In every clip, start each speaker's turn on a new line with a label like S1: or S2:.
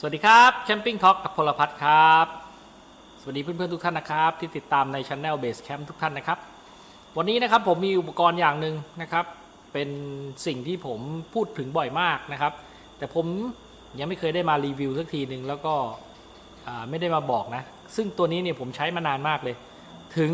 S1: สวัสดีครับแคมปิ้งท็อกกับพลพัฒน์ครับ สวัสดีเพื่อนๆทุกท่านนะครับ ที่ติดตามในช anel Base Camp ทุกท่านนะครับ วันนี้นะครับผมมีอุปกรณ์อย่างหนึ่งนะครับ เป็นสิ่งที่ผมพูดถึงบ่อยมากนะครับ แต่ผมยังไม่เคยได้มารีวิวสักทีหนึ่งแล้วก็ไม่ได้มาบอกนะ ซึ่งตัวนี้เนี่ยผมใช้มานานมากเลย ถึง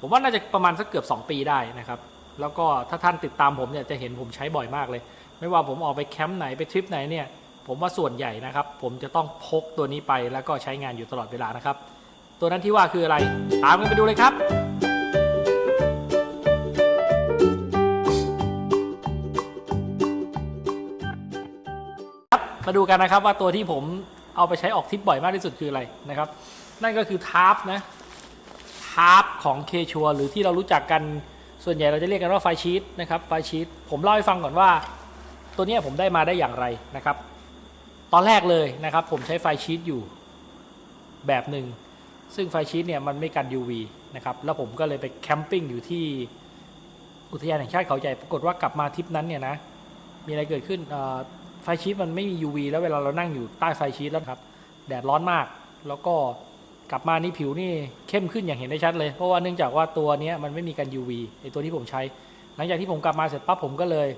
S1: ผมว่าน่าจะประมาณสักเกือบ 2 ปีได้นะครับ แล้วก็ถ้าท่านติดตามผมเนี่ยจะเห็นผมใช้บ่อยมากเลย ไม่ว่าผมออกไปแคมป์ไหนไปทริปไหนเนี่ย ผมว่าส่วนใหญ่นะครับ ผมจะต้องพกตัวนี้ไปแล้วก็ใช้งานอยู่ตลอดเวลานะครับ ตัวนั้นที่ว่าคืออะไร ตามกันไปดูเลยครับครับมาดูกันนะครับว่าตัวที่ผมเอาไปใช้ออกทริปบ่อยมากที่สุดคืออะไรนะครับ นั่นก็คือทาร์ปนะทาร์ปของเคชัวหรือที่เรารู้จักกันส่วนใหญ่เราจะเรียกกันว่าไฟชีตนะครับไฟชีตผมเล่าให้ฟังก่อนว่า ตัวนี้ผมได้มาได้อย่างไรนะครับ ตอนแรกเลยนะครับ ผมใช้ไฟชีตอยู่แบบหนึ่ง ซึ่งไฟชีตเนี่ยมันไม่กัน UV นะครับ แล้วผมก็เลยไปแคมปิ้งอยู่ที่อุทยานแห่งชาติเขาใหญ่ ปรากฏว่ากลับมาทริปนั้นเนี่ยนะ มีอะไรเกิดขึ้นไฟชีตมันไม่มี UV แล้วเวลาเรานั่งอยู่ใต้ไฟชีตแล้วครับ แดดร้อนมาก แล้วก็กลับมานี่ผิวนี่เข้มขึ้นอย่างเห็นได้ชัดเลย เพราะว่าเนื่องจากว่าตัวเนี้ยมันไม่มีกัน UV ไอตัวที่ผมใช้ หลังจากที่ผมกลับมาเสร็จปั๊บผมก็เลย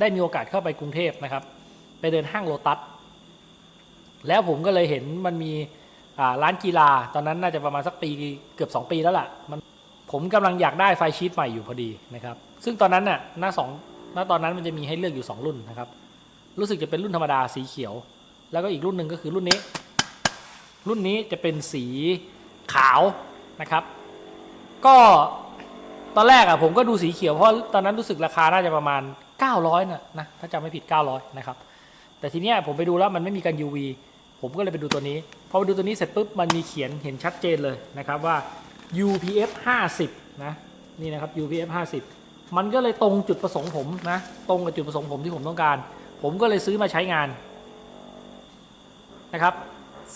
S1: ได้มีโอกาสเข้าไปกรุงเทพนะครับ ไปเดินห้างโลตัส แล้วผมก็เลยเห็นมันมีร้านกีฬา ตอนนั้นน่าจะประมาณสักปีเกือบ 2 ปีแล้วล่ะ มันผมกำลังอยากได้ไฟชีตใหม่อยู่พอดีนะครับ ซึ่งตอนนั้นน่ะหน้าสองหน้าตอนนั้นมันจะมีให้เลือกอยู่ 2 รุ่นนะครับ รู้สึกจะเป็นรุ่นธรรมดาสีเขียว แล้วก็อีกรุ่นหนึ่งก็คือรุ่นนี้ รุ่นนี้จะเป็นสีขาวนะครับ ก็ตอนแรกอะผมก็ดูสีเขียวเพราะตอนนั้นรู้สึกราคาน่าจะประมาณ 900นะนะถ้าจำไม่ผิด 900 นะครับ แต่ทีเนี้ยผมไปดูแล้วมันไม่มีกัน UV ผมก็เลยไปดูตัวนี้พอไปดูตัวนี้เสร็จปุ๊บมันมีเขียนเห็นชัดเจนเลยนะครับว่า UPF 50นะนี่นะครับ UPF 50 มันก็เลยตรงจุดประสงค์ผมนะตรงกับจุดประสงค์ผมที่ผมต้องการ ผมก็เลยซื้อมาใช้งานนะครับ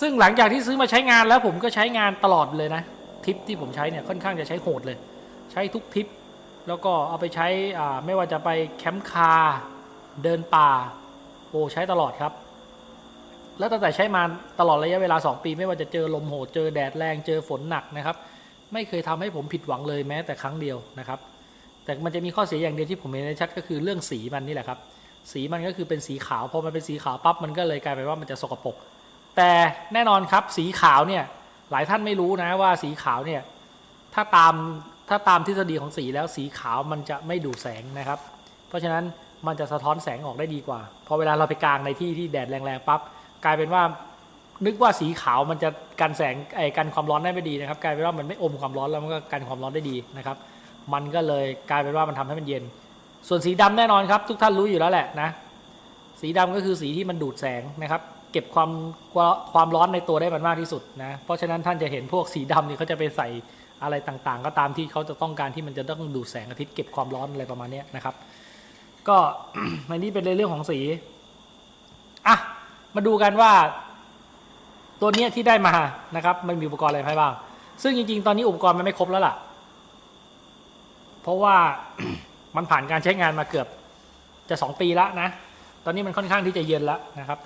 S1: ซึ่งหลังจากที่ซื้อมาใช้งานแล้วผมก็ใช้งานตลอดเลยนะทริปที่ผมใช้เนี่ยค่อนข้างจะใช้โหดเลย ใช้ทุกทริปแล้วก็เอาไปใช้ไม่ว่าจะไปแคมป์คาร์เดินป่า โอ้ใช้ตลอดครับ แล้วตั้งแต่ใช้มาตลอดระยะเวลา 2 ปีไม่ว่าจะเจอลมโหดเจอแดดแรงเจอฝนหนักนะครับ ไม่เคยทำให้ผมผิดหวังเลยแม้แต่ครั้งเดียวนะครับ แต่มันจะมีข้อเสียอย่างเดียวที่ผมเห็นได้ชัดก็คือเรื่องสีมันนี่แหละครับ สีมันก็คือเป็นสีขาวพอมันเป็นสีขาวปั๊บมันก็เลยกลายเป็นว่ามันจะสกปรกแต่แน่นอนครับสีขาวเนี่ยหลายท่านไม่รู้นะว่าสีขาวเนี่ยถ้าตามถ้าตามทฤษฎีของสีแล้วสีขาวมันจะไม่ดูดแสงนะครับ เพราะฉะนั้น มันจะสะท้อนแสงออกได้ดีกว่า พอเวลาเราไปกลางในที่ที่แดดแรงๆปั๊บกลายเป็นว่า นึกว่าสีขาวมันจะกันแสงไอ้กันความร้อนได้ไม่ดีนะครับ กลายเป็นว่ามันไม่อมความร้อนแล้วมันก็กันความร้อนได้ดีนะครับ มันก็เลยกลายเป็นว่ามันทำให้มันเย็น ส่วนสีดำแน่นอนครับ ทุกท่านรู้อยู่แล้วแหละนะ สีดำก็คือสีที่มันดูดแสงนะครับเก็บความความร้อนในตัวได้มันมากที่สุดนะ เพราะฉะนั้นท่านจะเห็นพวกสีดำนี่เขาจะไปใส่อะไรต่างๆ ก็ตามที่เขาจะต้องการที่มันจะต้องดูดแสงอาทิตย์เก็บความร้อนอะไรประมาณนี้นะครับ ก็ในนี้เป็นเรื่องของสีอะมาดูกันว่า ตัวเนี้ยที่ได้มานะครับ มันมีอุปกรณ์อะไรให้บ้าง ซึ่งจริง ๆ ตอนนี้อุปกรณ์มันไม่ครบแล้วล่ะ เพราะว่ามันผ่านการใช้งานมาเกือบจะสองปีแล้วนะ ตอนนี้มันค่อนข้างที่จะเย็นแล้วนะครับ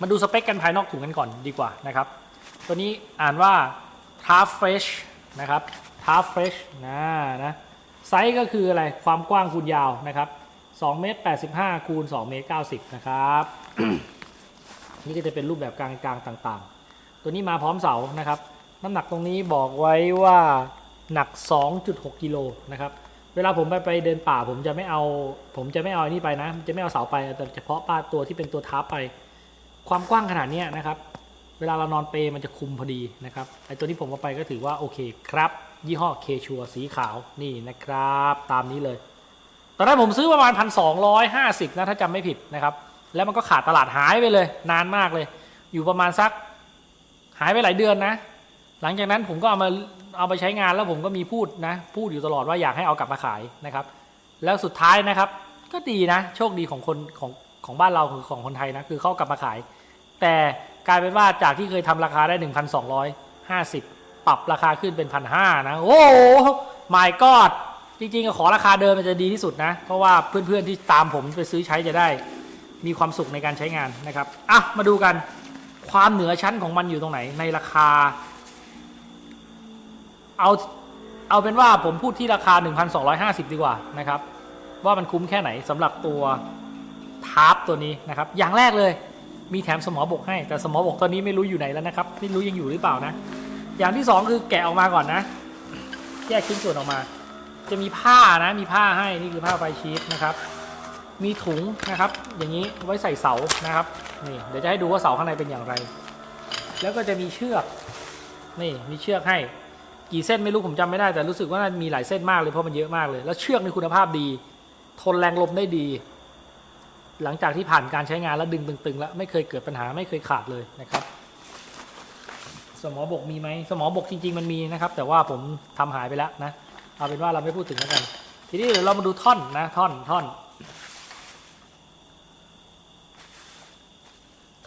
S1: มาดูสเปคกันภายนอกถุงกันก่อนดีกว่านะครับ ตัวนี้อ่านว่า t a r Fresh นะครับ t a r Fresh นะนะ ไซส์ก็คืออะไรความกว้างคูณยาวนะครับ2เมตร85คูณ2เมตร90นะครับนี่ก็จะเป็นรูปแบบกลางๆต่างๆ ตัวนี้มาพร้อมเสานะครับ น้ำหนักตรงนี้บอกไว้ว่าหนัก 2.6กิโลนะครับเวลาผมไปไปเดินป่าผมจะไม่เอา ผมจะไม่เอาอันนี้ไปนะ จะไม่เอาเสาไปแต่เฉพาะป้าตัวที่เป็นตัวทับไป ความกว้างขนาดนี้นะครับ เวลาเรานอนเปมันจะคุมพอดีนะครับไอตัวที่ผมเอาไปก็ถือว่าโอเคครับ ยี่ห้อเคชัวสีขาวนี่นะครับ ตามนี้เลย ตอนนั้นผมซื้อประมาณพันสองร้อยห้าสิบนะ ถ้าจำไม่ผิดนะครับ แล้วมันก็ขาดตลาดหายไปเลย นานมากเลย อยู่ประมาณสักหายไปหลายเดือนนะ หลังจากนั้นผมก็เอามาเอาไปใช้งานแล้วผมก็มีพูดนะ พูดอยู่ตลอดว่าอยากให้เอากลับมาขายนะครับ แล้วสุดท้ายนะครับ ก็ดีนะ โชคดีของคนของของบ้านเราคือของคนไทยนะ คือเขาเอากลับมาขาย แต่กลายเป็นว่าจากที่เคยทำราคาได้ 1,250 ปรับราคาขึ้นเป็นพันห้านะ โอ้โห my god จริงๆก็ขอราคาเดิมมันจะดีที่สุดนะ เพราะว่าเพื่อนๆที่ตามผมไปซื้อใช้จะได้มีความสุขในการใช้งานนะครับอะมาดูกันความเหนือชั้นของมันอยู่ตรงไหนในราคา เอาเอาเป็นว่าผมพูดที่ราคา 1,250 ดีกว่านะครับ ว่ามันคุ้มแค่ไหนสำหรับตัวทาร์ปตัวนี้นะครับ อย่างแรกเลยมีแถมสมอบกให้ แต่สมอบกตอนนี้ไม่รู้อยู่ไหนแล้วนะครับ ไม่รู้ยังอยู่หรือเปล่านะ อย่างที่สองคือแกะออกมาก่อนนะ แยกชิ้นส่วนออกมา จะมีผ้านะ มีผ้าให้ นี่คือผ้าไฟชีสนะครับ มีถุงนะครับ อย่างนี้ไว้ใส่เสานะครับ นี่ เดี๋ยวจะให้ดูว่าเสาข้างในเป็นอย่างไร แล้วก็จะมีเชือก นี่มีเชือกให้ กี่เส้นไม่รู้ผมจำไม่ได้ แต่รู้สึกว่ามีหลายเส้นมากเลยเพราะมันเยอะมากเลย แล้วเชือกในคุณภาพดี ทนแรงลมได้ดี หลังจากที่ผ่านการใช้งานแล้วดึงตึงๆ แล้วไม่เคยเกิดปัญหาไม่เคยขาดเลยนะครับ สมอบกมีไหมสมอบกจริง ๆ มันมีนะครับ แต่ว่าผมทำหายไปแล้วนะเอาเป็นว่าเราไม่พูดถึงแล้วกัน ทีนี้เดี๋ยวเรามาดูท่อนนะท่อนท่อน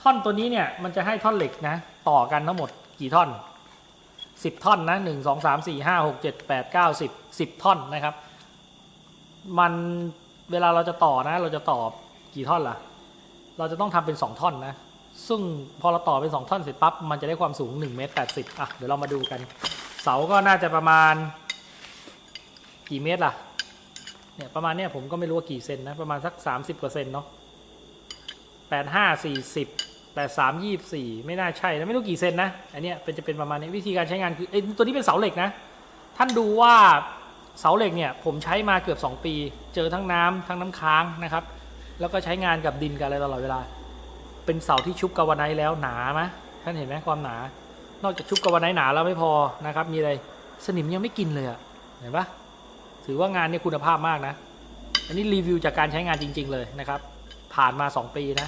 S1: ท่อนตัวนี้เนี่ยมันจะให้ท่อนเหล็กนะ ต่อกันทั้งหมดกี่ท่อนสิบท่อนนะหนึ่งสองสามสี่ห้าหกเจ็ดแปดเก้าสิบสิบท่อนนะครับ มันเวลาเราจะต่อนะ เราจะต่อกี่ท่อนล่ะ เราจะต้องทำเป็นสองท่อนนะ ซึ่งพอเราต่อเป็นสองท่อนเสร็จปั๊บ มันจะได้ความสูง1เมตรแปดสิบอะ เดี๋ยวเรามาดูกัน เสาก็น่าจะประมาณ กี่เมตรล่ะ เนี่ยประมาณเนี้ยผมก็ไม่รู้ว่ากี่เซนนะ ประมาณสัก 30กว่าเซนเนาะแปดห้าสี่สิบแปดสามยี่สี่ไม่น่าใช่นะไม่รู้กี่เซนนะ อันเนี้ยเป็นจะเป็นประมาณนี้วิธีการใช้งานคือเอ้ตัวนี้เป็นเสาเหล็กนะ ท่านดูว่าเสาเหล็กเนี่ยผมใช้มาเกือบ 2 ปี เจอทั้งน้ำทั้งน้ำค้างนะครับ แล้วก็ใช้งานกับดินกับอะไรตลอดเวลา เป็นเสาที่ชุบกาวไนท์แล้วหนาไหมท่านเห็นไหมความหนา นอกจากชุบกาวไนท์หนาแล้วไม่พอนะครับ มีอะไรสนิมยังไม่กินเลยอะเห็นปะถือว่างานนี้คุณภาพมากนะ อันนี้รีวิวจากการใช้งานจริง ๆ เลยนะครับ ผ่านมา 2 ปีนะ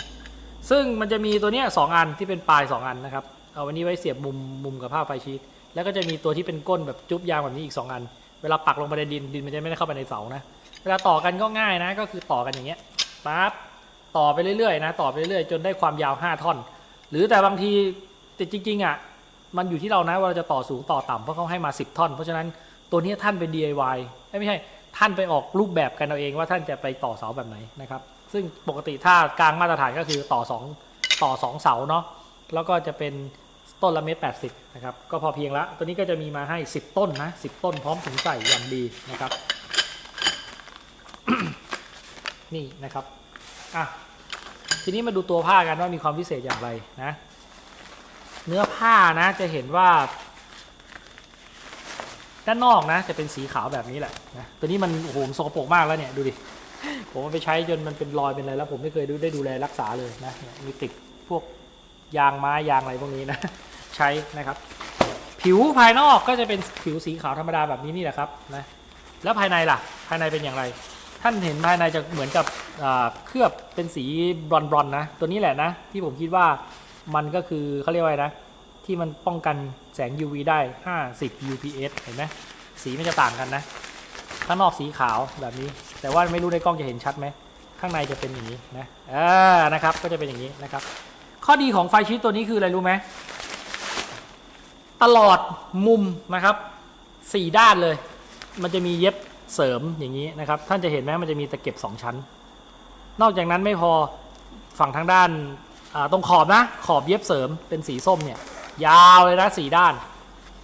S1: ซึ่งมันจะมีตัวเนี้ยสองอันที่เป็นปลาย 2 อันนะครับ เอาวันนี้ไว้เสียบมุมมุมกับผ้าไฟชีตแล้วก็จะมีตัวที่เป็นก้นแบบจุ๊บยางแบบนี้อีก 2 อัน เวลาปักลงไปในดินดินมันจะไม่ได้เข้าไปในเสานะ เวลาต่อกันก็ง่ายนะ ก็คือต่อกันอย่างเงี้ยปั๊บ ต่อไปเรื่อยๆนะต่อไปเรื่อยๆจนได้ความยาว 5 ท่อน หรือแต่บางทีแต่จริงๆอะมันอยู่ที่เรานะว่าเราจะต่อสูงต่อต่ำเพราะเขาให้มา 10 ท่อน เพราะฉะนั้นตัวนี้ท่านไป DIY เอ้ยไม่ใช่ท่านไปออกรูปแบบกันเอาเองว่าท่านจะไปต่อเสาแบบไหนนะครับ ซึ่งปกติถ้ากลางมาตรฐานก็คือต่อสองต่อสองเสาเนาะแล้วก็จะเป็นต้นละเมตรแปดสิบนะครับก็พอเพียงละตัวนี้ก็จะมีมาให้ 10 ต้นนะ10ต้นพร้อมถุงใส่อย่างดีนะครับ นี่นะครับ อะทีนี้มาดูตัวผ้ากันว่ามีความพิเศษอย่างไรนะ เนื้อผ้านะจะเห็นว่า ด้านนอกนะ จะเป็นสีขาวแบบนี้แหละนะตัวนี้มันโอ้โหสกปรกมากแล้วเนี่ยดูดิผมไปใช้จนมันเป็นรอยเป็นอะไรแล้วผมไม่เคยดูได้ดูแลรักษาเลยนะมีติดพวกยางไม้ยางอะไรพวกนี้นะ ใช้นะครับ ผิวภายนอกก็จะเป็นผิวสีขาวธรรมดาแบบนี้นี่แหละครับนะแล้วภายในล่ะ ภายในเป็นอย่างไร ท่านเห็นภายในจะเหมือนกับเคลือบเป็นสีบรอนบรอนๆนะ ตัวนี้แหละนะ ที่ผมคิดว่ามันก็คือเขาเรียกว่านะ ที่มันป้องกันแสง UV ได้ 50 UPS เห็นไหมสีมันจะต่างกันนะ ข้างนอกสีขาวแบบนี้ แต่ว่าไม่รู้ในกล้องจะเห็นชัดไหม ข้างในจะเป็นอย่างนี้นะอ่านะครับ ก็จะเป็นอย่างนี้นะครับ ข้อดีของไฟชีตตัวนี้คืออะไรรู้ไหม ตลอดมุมนะครับสี่ด้านเลย มันจะมีเย็บ เสริมอย่างนี้นะครับ ท่านจะเห็นไหมมันจะมีตะเก็บสองชั้น นอกจากนั้นไม่พอฝั่งทางด้านตรงขอบนะ ขอบเย็บเสริมเป็นสีส้มเนี่ย ยาวเลยนะสี่ด้าน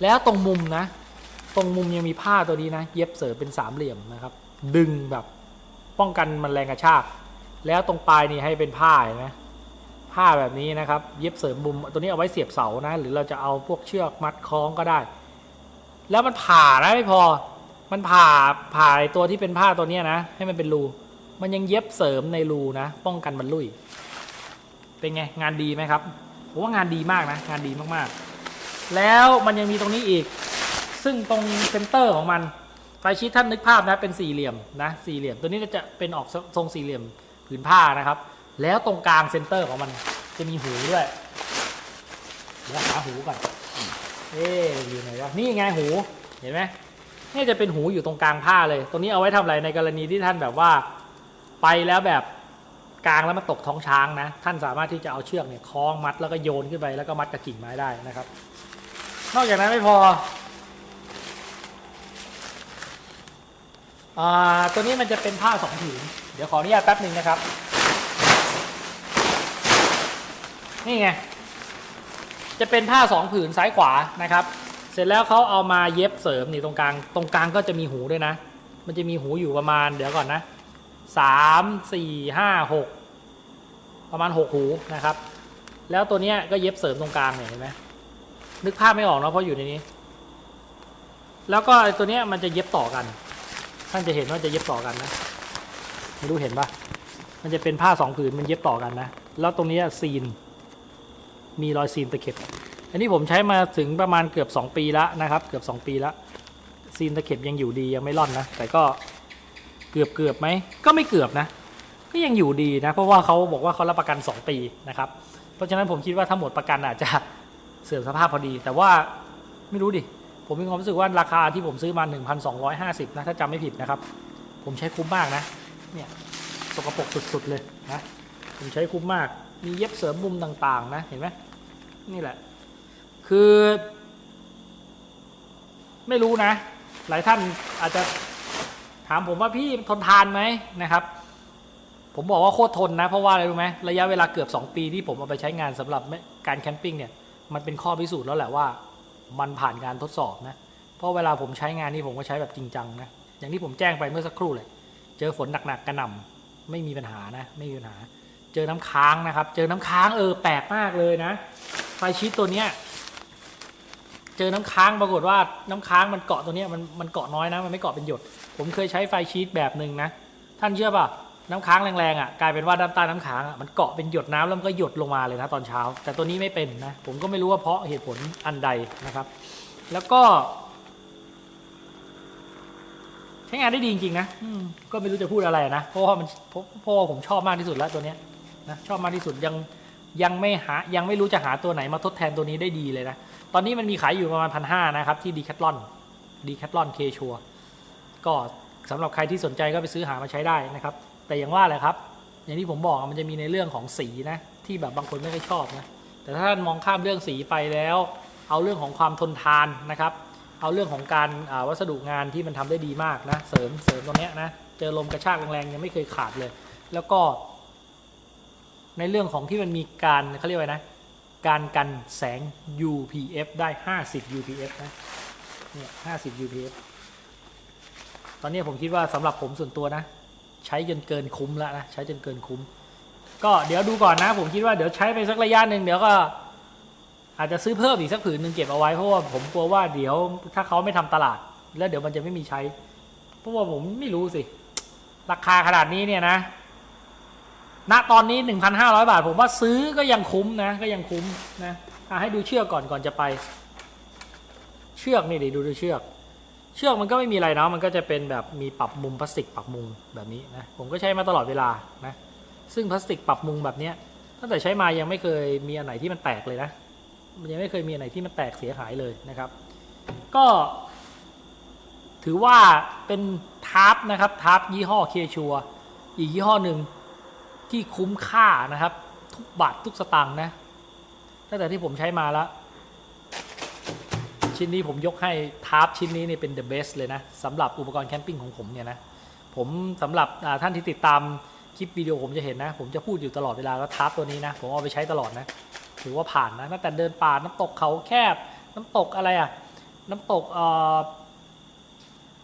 S1: แล้วตรงมุมนะ ตรงมุมยังมีผ้าตัวนี้นะ เย็บเสริมเป็นสามเหลี่ยมนะครับ ดึงแบบป้องกันมันแรงกระชาก แล้วตรงปลายนี่ให้เป็นผ้าเห็นไหมผ้าแบบนี้นะครับ เย็บเสริมมุมตัวนี้เอาไว้เสียบเสานะ หรือเราจะเอาพวกเชือกมัดคล้องก็ได้ แล้วมันผ่านะไม่พอ มันผ่าผ่าตัวที่เป็นผ้าตัวเนี้ยนะ ให้มันเป็นรู มันยังเย็บเสริมในรูนะ ป้องกันมันลุย เป็นไง งานดีไหมครับผมว่างานดีมากนะ งานดีมากๆ แล้วมันยังมีตรงนี้อีก ซึ่งตรงเซนเตอร์ของมันไฟชีตท่านนึกภาพนะเป็นสี่เหลี่ยมนะสี่เหลี่ยม ตัวนี้จะเป็นออกทรงสี่เหลี่ยมผืนผ้านะครับ แล้วตรงกลางเซนเตอร์ของมันจะมีหูด้วยเดี๋ยวหาหูก่อนเอ๊ะอยู่ไหนวะนี่ไงหูเห็นไหม นี่จะเป็นหูอยู่ตรงกลางผ้าเลยตรงนี้เอาไว้ทำอะไรในกรณีที่ท่านแบบว่าไปแล้วแบบกลางแล้วมันตกท้องช้างนะ ท่านสามารถที่จะเอาเชือกเนี่ยคล้องมัดแล้วก็โยนขึ้นไปแล้วก็มัดกับกิ่งไม้ได้นะครับ นอกจากนั้นไม่พออ่าตัวนี้มันจะเป็นผ้าสองผืน เดี๋ยวขออนุญาตแป๊บหนึ่งนะครับ นี่ไง จะเป็นผ้าสองผืนซ้ายขวานะครับ เสร็จแล้วเขาเอามาเย็บเสริมนี่ตรงกลาง ตรงกลางก็จะมีหูด้วยนะ มันจะมีหูอยู่ประมาณเดี๋ยวก่อนนะสามสี่ห้าหกประมาณหกหูนะครับ แล้วตัวเนี้ยก็เย็บเสริมตรงกลางเนี่ยเห็นไหมนึกภาพไม่ออกเนอะเพราะอยู่ในนี้ แล้วก็ตัวเนี้ยมันจะเย็บต่อกัน ท่านจะเห็นว่าจะเย็บต่อกันนะไม่รู้เห็นปะมันจะเป็นผ้าสองผืนมันเย็บต่อกันนะ แล้วตรงนี้ซีน มีรอยซีนตะเข็บ อันนี้ผมใช้มาถึงประมาณเกือบ 2 ปีแล้วนะครับ เกือบ 2 ปีแล้วซีนตะเข็บยังอยู่ดียังไม่ร่อนนะ แต่ก็เกือบเกือบไหมก็ไม่เกือบนะ ก็ยังอยู่ดีนะ เพราะว่าเขาบอกว่าเขารับประกัน 2 ปีนะครับ เพราะฉะนั้นผมคิดว่าถ้าหมดประกันอาจจะเสื่อมสภาพพอดี แต่ว่าไม่รู้ดิผมมีความรู้สึกว่าราคาที่ผมซื้อมา 1,250 นะ ถ้าจำไม่ผิดนะครับ ผมใช้คุ้มมากนะ เนี่ยสกปรกสุดๆเลยนะ ผมใช้คุ้มมาก มีเย็บเสริมมุมต่างๆ นะ เห็นไหมนี่แหละ คือ ไม่รู้นะ หลายท่านอาจจะถามผมว่าพี่ทนทานไหมนะครับ ผมบอกว่าโคตรทนนะ เพราะว่าอะไรรู้ไหมระยะเวลาเกือบ 2 ปีที่ผมเอาไปใช้งานสำหรับการแคมปิ้งเนี่ย มันเป็นข้อพิสูจน์แล้วแหละว่า มันผ่านการทดสอบนะ เพราะเวลาผมใช้งานนี่ผมก็ใช้แบบจริงจังนะ อย่างที่ผมแจ้งไปเมื่อสักครู่เลย เจอฝนหนักๆกระหน่ำไม่มีปัญหานะ ไม่มีปัญหา เจอน้ำค้างนะครับ เจอน้ำค้างเออแปลกมากเลยนะไฟชีตตัวเนี้ย เจอน้ำค้างปรากฏว่าน้ำค้างมันเกาะตัวนี้มันมันเกาะน้อยนะมันไม่เกาะเป็นหยด ผมเคยใช้ไฟชีตแบบหนึ่งนะ ท่านเชื่อป่ะน้ำค้างแรงๆอะกลายเป็นว่าด้านใต้น้ำค้างอะมันเกาะเป็นหยดน้ำแล้วมันก็หยดลงมาเลยนะตอนเช้า แต่ตัวนี้ไม่เป็นนะผมก็ไม่รู้ว่าเพราะเหตุผลอันใดนะครับ แล้วก็ ใช้งานได้ดีจริงๆนะก็ไม่รู้จะพูดอะไรนะเพราะว่ามันเพราะผมชอบมากที่สุดแล้วตัวเนี้ยนะชอบมากที่สุดยังยังไม่หายังไม่รู้จะหาตัวไหนมาทดแทนตัวนี้ได้ดีเลยนะ ตอนนี้มันมีขายอยู่ประมาณพันห้านะครับ ที่ดีแคทลอนดีแคทลอนเคชัวก็สำหรับใครที่สนใจก็ไปซื้อหามาใช้ได้นะครับ แต่อย่างว่าแหละครับ อย่างที่ผมบอกมันจะมีในเรื่องของสีนะ ที่แบบบางคนไม่ค่อยชอบนะ แต่ถ้าท่านมองข้ามเรื่องสีไปแล้ว เอาเรื่องของความทนทานนะครับ เอาเรื่องของการวัสดุงานที่มันทำได้ดีมากนะ เสริมเสริมตรงนี้นะ เจอลมกระชากแรงๆยังไม่เคยขาดเลย แล้วก็ ในเรื่องของที่มันมีการเขาเรียกว่านะ การกันแสง UPF ได้ 50 UPF นะ เนี่ย 50 UPF ตอนนี้ผมคิดว่าสำหรับผมส่วนตัวนะ ใช้จนเกินคุ้มแล้วนะ ใช้จนเกินคุ้ม ก็เดี๋ยวดูก่อนนะ ผมคิดว่าเดี๋ยวใช้ไปสักระยะหนึ่งเดี๋ยวก็อาจจะซื้อเพิ่มอีกสักผืนหนึ่งเก็บเอาไว้เพราะว่าผมกลัวว่าเดี๋ยวถ้าเขาไม่ทำตลาด แล้วเดี๋ยวมันจะไม่มีใช้ เพราะว่าผมไม่รู้สิ ราคาขนาดนี้เนี่ยนะ ณตอนนี้ 1,500 บาท ผมว่าซื้อก็ยังคุ้มนะ ก็ยังคุ้มนะให้ดูเชือกก่อนก่อนจะไป เชือกนี่ดิดูดูเชือก เชือกมันก็ไม่มีอะไรเนาะมันก็จะเป็นแบบมีปรับมุมพลาสติกปรับมุมแบบนี้นะผมก็ใช้มาตลอดเวลานะซึ่งพลาสติกปรับมุมแบบเนี้ยตั้งแต่ใช้มายังไม่เคยมีอันไหนที่มันแตกเลยนะมันยังไม่เคยมีอันไหนที่มันแตกเสียหายเลยนะครับ ก็ ถือว่าเป็นทาร์ปนะครับทาร์ปยี่ห้อเคชัวอีกยี่ห้อหนึ่ง ที่คุ้มค่านะครับ ทุกบาททุกสตางค์นะตั้งแต่ที่ผมใช้มาแล้ว ชิ้นนี้ผมยกให้ทาร์ปชิ้นนี้เนี่ยเป็น the best เลยนะสำหรับอุปกรณ์แคมปิ้งของผมเนี่ยนะผมสำหรับท่านที่ติดตามคลิปวิดีโอผมจะเห็นนะ ผมจะพูดอยู่ตลอดเวลาแล้วทาร์ปตัวนี้นะ ผมเอาไปใช้ตลอดนะ ถือว่าผ่านนะตั้งแต่เดินป่าน้ำตกเขาแคบ น้ำตกอะไรอะน้ำตกเอ่อ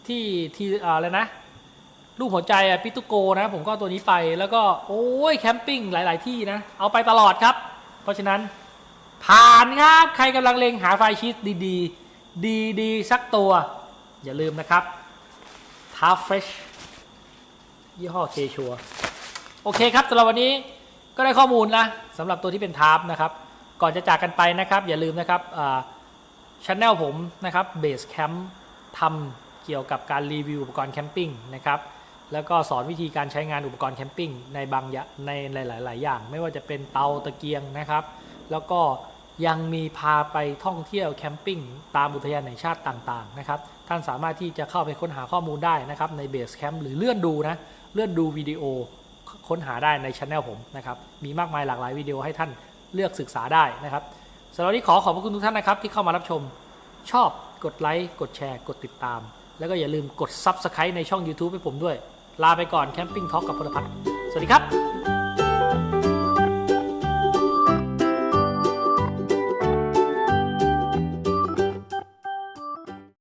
S1: ที่ที่อะไรนะ รูปหัวใจอะปิตุโกนะ ผมก็ตัวนี้ไปแล้วก็โอ้ยแคมปิ้งหลาย ๆ ที่นะ เอาไปตลอดครับ เพราะฉะนั้น ผ่านครับใครกำลังเลงหาไฟชีตดีๆ ดีๆ สักตัว อย่าลืมนะครับทาฟเฟชยี่ห้อเคชัวโอเคครับสำหรับวันนี้ก็ได้ข้อมูลนะสำหรับตัวที่เป็นทาร์ปนะครับก่อนจะจากกันไปนะครับ อย่าลืมนะครับชันแนลผมนะครับเบสแคมป์ทำเกี่ยวกับการรีวิวอุปกรณ์แคมปิ้งนะครับ แล้วก็สอนวิธีการใช้งานอุปกรณ์แคมปิ้งในบางในหลาย ๆ อย่าง ไม่ว่าจะเป็นเตาตะเกียงนะครับ แล้วก็ยังมีพาไปท่องเที่ยวแคมปิ้งตามอุทยานแห่งชาติต่าง ๆ นะครับ ท่านสามารถที่จะเข้าไปค้นหาข้อมูลได้นะครับในเบสแคมป์หรือเลื่อนดูนะ เลื่อนดูวิดีโอค้นหาได้ในช anel ผมนะครับ มีมากมายหลากหลายวิดีโอให้ท่านเลือกศึกษาได้นะครับสำหรับวันนี้ขอขอบพระคุณทุกท่านนะครับที่เข้ามารับชม ชอบกดไลค์กดแชร์ กดติดตาม แล้วก็อย่าลืมกด Subscribe ในช่อง YouTube ให้ผมด้วย ลาไปก่อนแคมปิ้งท็อกกับพลพัฒน์สวัสดีครับ